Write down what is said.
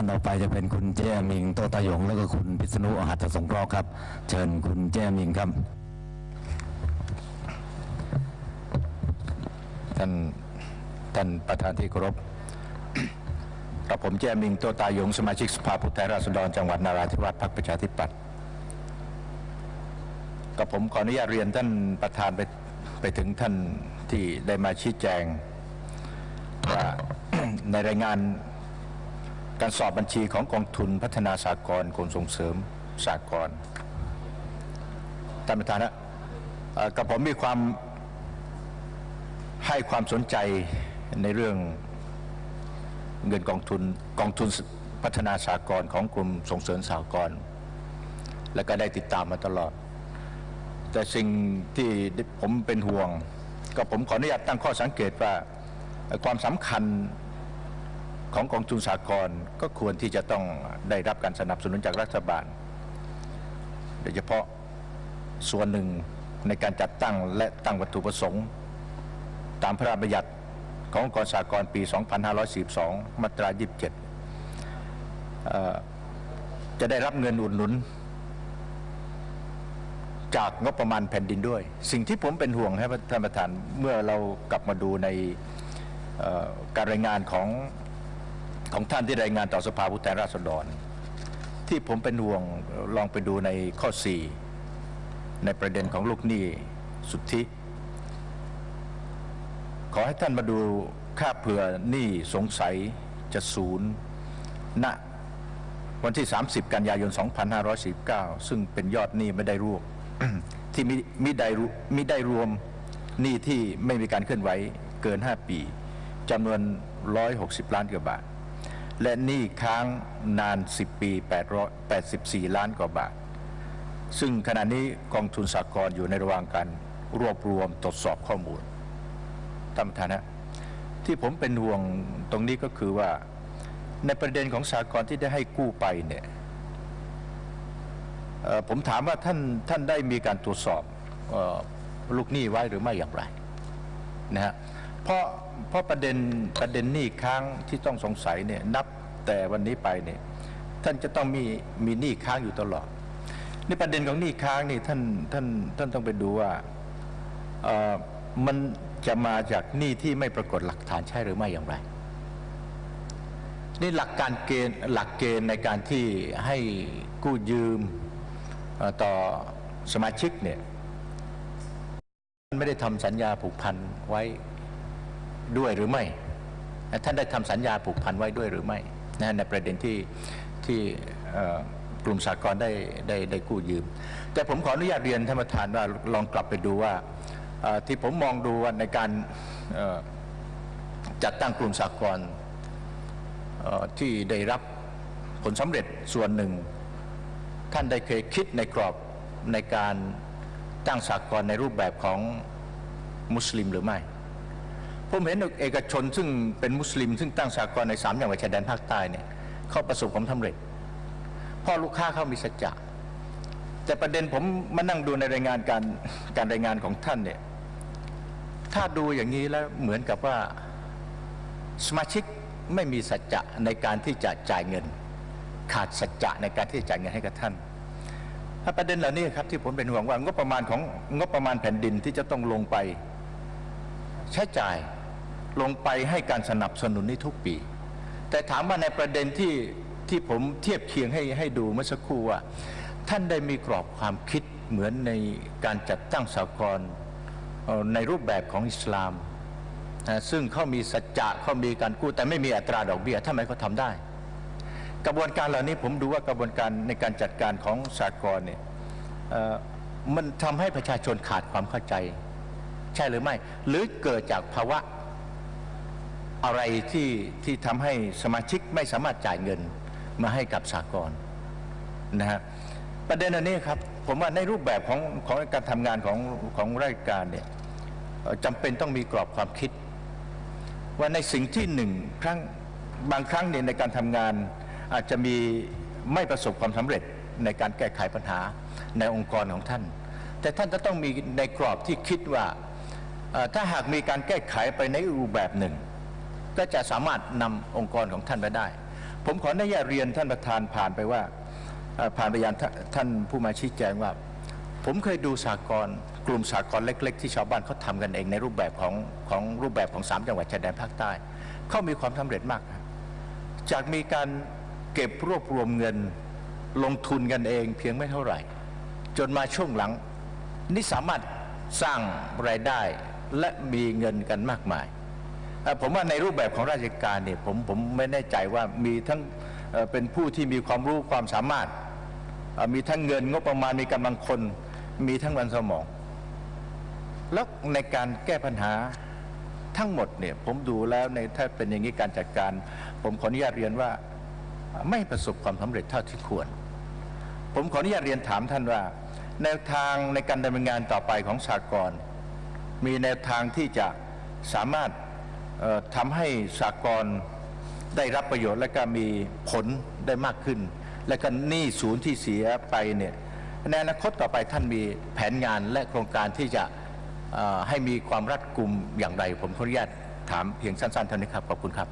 านต่อไปจะเป็นคุณเจยมิงโตตายง แล้วก็คุณพิษณุอหัตสงเคราะห์ครับ เชิญคุณเจยมิงครับ ท่านท่านประธานที่เคารพกับผมแจ้มิงโตตายง สมาชิกสภาผู้แทนราษฎรจังหวัดนาราธิวาสพรรคประชาธิปัตย์กับผมขออนุญาตเรียนท่านประธานไปไปถึงท่านที่ได้มาชี้แจงว่าในรายงาน การสอบบัญชีของกองทุนพัฒนาสากลกรมส่งเสริมสากลท่านประธานนะกับผมมีความให้ความสนใจในเรื่องเงินกองทุนกองทุนพัฒนาสากลของกรมส่งเสริมสากลและก็ได้ติดตามมาตลอด แต่สิ่งที่ผมเป็นห่วง ก็ผมขออนุญาตตั้งข้อสังเกตว่าความสำคัญ ของกองทุนสากลก็ควรที่จะต้องได้รับการสนับสนุนจากรัฐบาล โดยเฉพาะส่วนหนึ่งในการจัดตั้งและตั้งวัตถุประสงค์ ตามพระราชบัญญัติขององค์กรสากลปี 2542 มาตรา 27 จะได้รับเงินอุดหนุน จากงบประมาณแผ่นดินด้วย สิ่งที่ผมเป็นห่วงครับท่านประธานเมื่อเรากลับมาดูในการรายงานของ ของท่านที่รายงานต่อสภาผู้แทนราษฎร ที่ผมเป็นห่วงลองไปดูในข้อ 4 ในประเด็นของลูกหนี้สุทธิ ขอให้ท่านมาดูค่าเผื่อหนี้สงสัยจะศูนย์ณวันที่ 30 กันยายน 2549 ซึ่งเป็นยอดหนี้ไม่ได้รวมที่มิมิได้มิได้รวมหนี้ที่ไม่มีการเคลื่อนไหวเกิน 5 ปีจำนวน 160 ล้านกว่าบาท และหนี้ค้างนาน 10 ปี 884 ล้านกว่าบาท ซึ่งขณะนี้กองทุนสากลอยู่ในระหว่างการรวบรวมตรวจสอบข้อมูลท่านประธานะที่ผมเป็นห่วงตรงนี้ก็คือว่า ในประเด็นของสากลที่ได้ให้กู้ไปเนี่ยผมถามว่าท่านท่านได้มีการตรวจสอบออลูกหนี้ไว้หรือไม่อย่างไรนะฮะเพราะ เพราะประเด็นประเด็นหนี้ค้างที่ต้องสงสัยเนี่ยนับแต่วันนี้ไปเนี่ยท่านจะต้องมีมีหนี้ค้างอยู่ตลอดในประเด็นของหนี้ค้างนี่ท่านท่านท่านต้องไปดูว่าเออมันจะมาจากหนี้ที่ไม่ปรากฏหลักฐานใช่หรือไม่อย่างไร นี่หลักการเกณฑ์หลักเกณฑ์ในการที่ให้กู้ยืมต่อสมาชิกเนี่ยไม่ได้ทำสัญญาผูกพันไว้ ด้วยหรือไม่ท่านได้ทำสัญญาผูกพันไว้ด้วยหรือไม่นะในประเด็นที่ที่กลุ่มสากลได้ได้ได้กู้ยืม แต่ผมขออนุญาตเรียนท่านประธานว่าลองกลับไปดูว่าที่ผมมองดูว่าในการจัดตั้งกลุ่มสากลที่ได้รับผลสำเร็จส่วนหนึ่ง ท่านได้เคยคิดในกรอบในการตั้งสากลในรูปแบบของมุสลิมหรือไม่ ผมเห็นเอกชนซึ่งเป็นมุสลิม ซึ่งตั้งสากลในสามจังหวัดชายแดนภาคใต้เนี่ยเขาประสบความสำเร็จเพราะลูกค้าเขามีสัจจะแต่ประเด็นผมมานั่งดูในรายงานการการรายงานของท่านเนี่ยถ้าดูอย่างนี้แล้วเหมือนกับว่าสมาชิกไม่มีสัจจะในการที่จะจ่ายเงิน ขาดสัจจะในการที่จะจ่ายเงินให้กับท่านถ้าประเด็นเหล่านี้ครับที่ผมเป็นห่วงว่างบประมาณของงบประมาณแผ่นดินที่จะต้องลงไป ใช้จ่าย ลงไปให้การสนับสนุนในทุกปี แต่ถามว่าในประเด็นที่ที่ผมเทียบเคียงให้ให้ดูเมื่อสักครู่ว่า ท่านได้มีกรอบความคิดเหมือนในการจัดตั้งสากลในรูปแบบของอิสลาม ซึ่งเขามีสัจจะเขามีการกู้ แต่ไม่มีอัตราดอกเบี้ยทำไมเขาทำได้ กระบวนการเหล่านี้ผมดูว่ากระบวนการในการจัดการของสากลเนี่ยมันทำให้ประชาชนขาดความเข้าใจ ใช่หรือไม่ หรือเกิดจากภาวะ อะไรที่ที่ทำให้สมาชิกไม่สามารถจ่ายเงินมาให้กับสากลนะฮะประเด็นอันนี้ครับผมว่าในรูปแบบของของการทำงานของของราชการเนี่ยจำเป็นต้องมีกรอบความคิด ว่าในสิ่งที่หนึ่งครั้งบางครั้งเนี่ยในการทำงานอาจจะมีไม่ประสบความสำเร็จในการแก้ไขปัญหาในองค์กรของท่าน แต่ท่านจะต้องมีในกรอบที่คิดว่าถ้าหากมีการแก้ไขไปในรูปแบบหนึ่ง ก็จะสามารถนำองค์กรของท่านไปได้ ผมขออนุญาตเรียนท่านประธานผ่านไปว่าผ่านไปยังท่านท่านผู้มาชี้แจงว่า ผมเคยดูสากลกลุ่มสากลเล็ก ๆ ที่ชาวบ้านเขาทำกันเองในรูปแบบของของรูปแบบของสามจังหวัดชายแดนภาคใต้เขามีความสำเร็จมาก จากมีการเก็บรวบรวมเงินลงทุนกันเองเพียงไม่เท่าไหร่ จนมาช่วงหลังนี่สามารถสร้างรายได้และมีเงินกันมากมาย ผมว่าในรูปแบบของราชการเนี่ยผมผมไม่แน่ใจว่ามีทั้งเป็นผู้ที่มีความรู้ความสามารถ มีทั้งเงินงบประมาณมีกำลังคน มีทั้งวันสมอง แล้วในการแก้ปัญหาทั้งหมดเนี่ยผมดูแล้วในถ้าเป็นอย่างนี้การจัดการ ผมขออนุญาตเรียนว่าไม่ประสบความสำเร็จเท่าที่ควร ผมขออนุญาตเรียนถามท่านว่า แนวทางในการดำเนินงานต่อไปของสากลมีแนวทางที่จะสามารถ ทำให้สากลได้รับประโยชน์และก็มีผลได้มากขึ้น และก็หนี้ศูนย์ที่เสียไปเนี่ยในอนาคตต่อไปท่านมีแผนงานและโครงการที่จะให้มีความรัดกุมอย่างไร ผมขออนุญาตถามเพียงสั้นๆเท่านี้ครับขอบคุณครับ